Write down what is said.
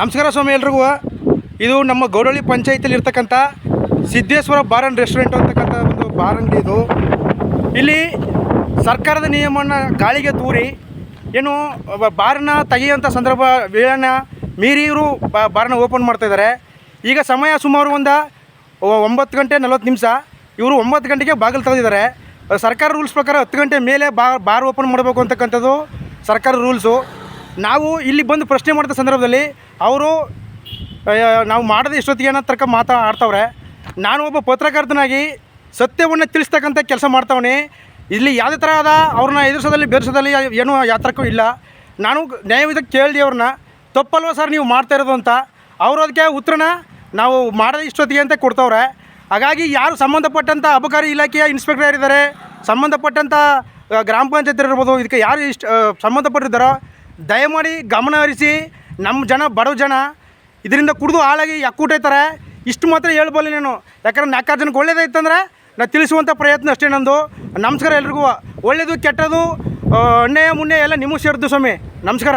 ನಮಸ್ಕಾರ ಸ್ವಾಮಿ ಎಲ್ರಿಗೂ. ಇದು ನಮ್ಮ ಗೌಡಳ್ಳಿ ಪಂಚಾಯತಿಲಿ ಇರ್ತಕ್ಕಂಥ ಸಿದ್ದೇಶ್ವರ ಬಾರ್ ಅಂಡ್ ರೆಸ್ಟೋರೆಂಟ್ ಅಂತಕ್ಕಂಥ ಒಂದು ಬಾರ್ ಅಂಗಡಿ ಇದು. ಇಲ್ಲಿ ಸರ್ಕಾರದ ನಿಯಮವನ್ನು ಗಾಳಿಗೆ ತೂರಿ, ಏನು ಬಾರನ್ನ ಬಾರ್ನ ತೆಗೆಯುವಂಥ ಸಂದರ್ಭ ವೇಳೆನ ಮೀರಿ ಇವರು ಬಾರನ್ನು ಓಪನ್ ಮಾಡ್ತಾ ಇದ್ದಾರೆ. ಈಗ ಸಮಯ ಸುಮಾರು ಒಂದು ಒಂಬತ್ತು ಗಂಟೆ ನಲ್ವತ್ತು ನಿಮಿಷ. ಇವರು ಒಂಬತ್ತು ಗಂಟೆಗೆ ಬಾಗಿಲು ತೆಗೆದಿದ್ದಾರೆ. ಸರ್ಕಾರ ರೂಲ್ಸ್ ಪ್ರಕಾರ ಹತ್ತು ಗಂಟೆ ಮೇಲೆ ಬಾರ್ ಬಾರ್ ಓಪನ್ ಮಾಡಬೇಕು ಅಂತಕ್ಕಂಥದ್ದು ಸರ್ಕಾರ ರೂಲ್ಸು. ನಾವು ಇಲ್ಲಿ ಬಂದು ಪ್ರಶ್ನೆ ಮಾಡಿದ ಸಂದರ್ಭದಲ್ಲಿ ಅವರು ನಾವು ಮಾಡಿದ ಇಷ್ಟೊತ್ತಿಗೆ ಏನೋ ತರ್ಕ ಮಾತಾಡ್ತವ್ರೆ ನಾನು ಒಬ್ಬ ಪತ್ರಕರ್ತನಾಗಿ ಸತ್ಯವನ್ನು ತಿಳಿಸ್ತಕ್ಕಂಥ ಕೆಲಸ ಮಾಡ್ತಾವನೆ. ಇಲ್ಲಿ ಯಾವುದೇ ಥರ ಆದ ಅವ್ರನ್ನ ಎದುರಿಸೋದಲ್ಲಿ ಬೆರೆಸೋದಲ್ಲಿ ಏನೂ ಯಾತ್ರಕ್ಕೂ ಇಲ್ಲ. ನಾನು ನ್ಯಾಯವಿದ ಕೇಳಿದೆ ಅವ್ರನ್ನ, ತಪ್ಪಲ್ವ ಸರ್ ನೀವು ಮಾಡ್ತಾ ಇರೋದು ಅಂತ. ಅವರು ಅದಕ್ಕೆ ಉತ್ತರನ ನಾವು ಮಾಡೋದು ಇಷ್ಟೊತ್ತಿಗೆ ಅಂತ ಕೊಡ್ತವ್ರೆ. ಹಾಗಾಗಿ ಯಾರು ಸಂಬಂಧಪಟ್ಟಂಥ ಅಬಕಾರಿ ಇಲಾಖೆಯ ಇನ್ಸ್ಪೆಕ್ಟರ್ ಯಾರಿದ್ದಾರೆ, ಸಂಬಂಧಪಟ್ಟಂಥ ಗ್ರಾಮ ಪಂಚಾಯತ್ ಇರ್ಬೋದು, ಇದಕ್ಕೆ ಯಾರು ಇಷ್ಟು ಸಂಬಂಧಪಟ್ಟಿದ್ದಾರೋ ದಯಮಾಡಿ ಗಮನ ಹರಿಸಿ ನಮ್ಮ ಜನ ಬಡವ ಜನ, ಇದರಿಂದ ಕುಡಿದು ಹಾಳಾಗಿ ಯಕ್ಕೂಟೈತಾರೆ ಇಷ್ಟು ಮಾತ್ರ ಹೇಳ್ಬಲ್ಲ ನಾನು. ಯಾಕಂದ್ರೆ ನಾಲ್ಕಾರು ಜನಕ್ಕೆ ಒಳ್ಳೇದಾಯ್ತಂದ್ರೆ ನಾ ತಿಳಿಸುವಂಥ ಪ್ರಯತ್ನ ಅಷ್ಟೇ ನಂದು. ನಮಸ್ಕಾರ ಎಲ್ರಿಗೂ. ಒಳ್ಳೆಯದು ಕೆಟ್ಟದು ಅನ್ಯಾಯ ಮುನ್ನೆ ಎಲ್ಲ ನಿಮಗೆ ಸೇರಿದ್ದು ಸ್ವಾಮಿ. ನಮಸ್ಕಾರ.